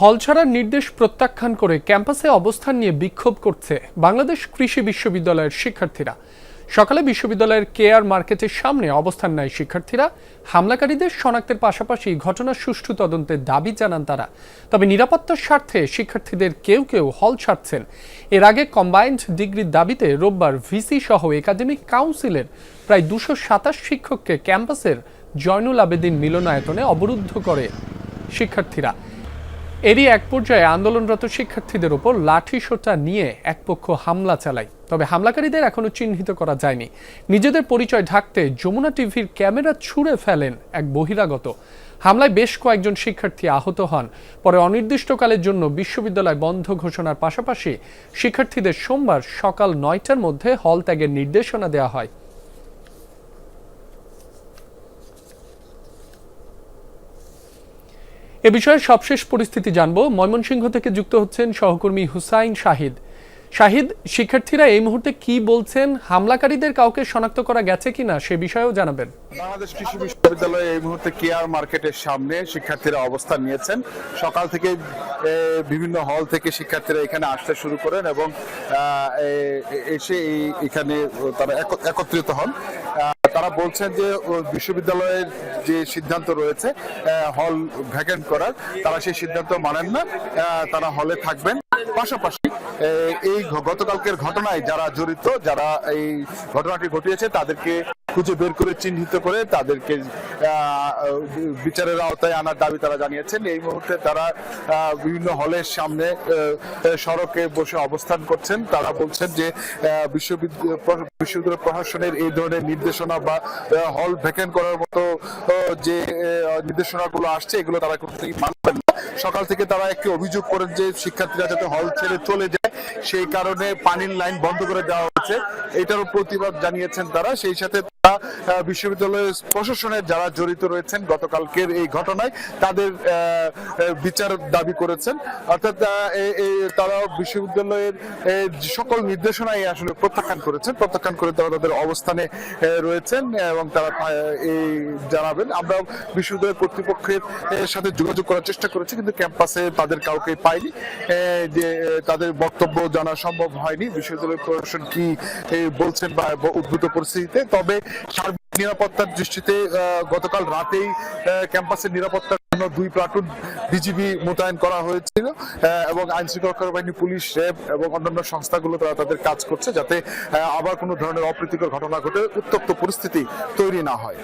হল ছাড়ার নির্দেশ প্রত্যাখ্যান করে ক্যাম্পাসে অবস্থান নিয়ে বিক্ষোভ করছে বাংলাদেশ কৃষি বিশ্ববিদ্যালয়ের শিক্ষার্থীরা। সকালে বিশ্ববিদ্যালয়ের কেয়ার মার্কেটের সামনে অবস্থান নেয় শিক্ষার্থীরা। হামলাকারীদের শনাক্তের পাশাপাশি ঘটনার সুষ্ঠু তদন্তের দাবি জানান তারা। তবে নিরাপত্তার স্বার্থে শিক্ষার্থীদের কেউ কেউ হল ছাড়ছেন। এর আগে কম্বাইন্ড ডিগ্রির দাবিতে রোববার ভিসি সহ একাডেমিক কাউন্সিলের প্রায় দুশো সাতাশ শিক্ষককে ক্যাম্পাসের জয়নুল আবেদিন মিলনায়তনে অবরুদ্ধ করে শিক্ষার্থীরা। এরই এক পর্যায়ে আন্দোলনরত শিক্ষার্থীদের ওপর লাঠি সোটা নিয়ে এক পক্ষ হামলা চালায়। তবে হামলাকারীদের এখনও চিহ্নিত করা যায়নি। নিজেদের পরিচয় ঢাকতে যমুনা টিভির ক্যামেরা ছুঁড়ে ফেলেন এক বহিরাগত। হামলায় বেশ কয়েকজন শিক্ষার্থী আহত হন। পরে অনির্দিষ্টকালের জন্য বিশ্ববিদ্যালয় বন্ধ ঘোষণার পাশাপাশি শিক্ষার্থীদের সোমবার সকাল নয়টার মধ্যে হল ত্যাগের নির্দেশনা দেওয়া হয়। বিষয়ে সবশেষ পরিস্থিতি জানব। ময়মনসিংহ থেকে যুক্ত হচ্ছেন সহকর্মী হুসাইন শাহিদ। শাহিদ, শিক্ষার্থীরা এই মুহূর্তে কি বলছেন? হামলাকারীদের কাউকে শনাক্ত করা গেছে কিনা সে বিষয়েও জানাবেন। বাংলাদেশ কৃষি বিশ্ববিদ্যালয়ে এই মুহূর্তে কেয়ার মার্কেটের সামনে শিক্ষার্থীরা অবস্থান নিয়েছেন। সকাল থেকে বিভিন্ন হল থেকে শিক্ষার্থীরা এখানে আসতে শুরু করেন এবং এসে এখানে তারা একত্রিত হন। বলছেন যে বিশ্ববিদ্যালয়ের যে সিদ্ধান্ত রয়েছে হল ভ্যাকেন্ট করার, তারা সেই সিদ্ধান্ত মানেন না তারা হলে থাকবেন। পাশাপাশি এই গতকালকের ঘটনায় যারা জড়িত, যারা এই ঘটনাটি ঘটিয়েছে, তাদেরকে খুঁজে বের করে চিহ্নিত করে তাদেরকে বিচারের আওতায় আনার দাবি তারা জানিয়েছেন। এই মুহূর্তে তারা বিভিন্ন হলের সামনে সড়কে বসে অবস্থান করছেন। তারা বলছেন যে বিশ্ববিদ্যালয় বিশ্ববিদ্যালয় প্রশাসনের এই ধরনের নির্দেশনা বা হল ভ্যাকেন্ট করার মতো যে নির্দেশনাগুলো আসছে, এগুলো তারা কোনোদিনই মানবেন না। সকাল থেকে তারা একটি অভিযোগ করেন যে, শিক্ষার্থীরা যাতে হল ছেড়ে চলে যায় সেই কারণে পানির লাইন বন্ধ করে দেওয়া হচ্ছে। এটারও প্রতিবাদ জানিয়েছেন তারা। সেই সাথে তারা বিশ্ববিদ্যালয়ের প্রশাসনের যারা জড়িত রয়েছেন গতকালকের এই ঘটনায়, তাদের বিচার দাবি করেছেন। অর্থাৎ তারা বিশ্ববিদ্যালয়ের সকল নির্দেশনাই আসলে প্রত্যাখ্যান করেছেন। প্রত্যাখ্যান করে তারা তাদের অবস্থানে রয়েছেন এবং তারা এই জানাবেন। আমরা বিশ্ববিদ্যালয় কর্তৃপক্ষের সাথে যোগাযোগ করার চেষ্টা করেছি, কিন্তু ক্যাম্পাসে তাদের কাউকে পাইনি। যে তাদের বক্তব্য জানা সম্ভব হয়নি। বিশ্ববিদ্যালয় প্রশাসন কি বলছেন বা উদ্ভূত পরিস্থিতিতে। তবে নিরাপত্তার দৃষ্টিতে গতকাল রাতেই ক্যাম্পাসের নিরাপত্তার জন্য দুই প্লাটুন বিজিবি মোতায়েন করা হয়েছিল এবং আইন শৃঙ্খলা বাহিনী পুলিশ, র্যাব এবং অন্যান্য সংস্থাগুলো তারা তাদের কাজ করছে যাতে আবার কোনো ধরনের অপ্রীতিকর ঘটনা ঘটে, উত্তপ্ত পরিস্থিতি তৈরি না হয়।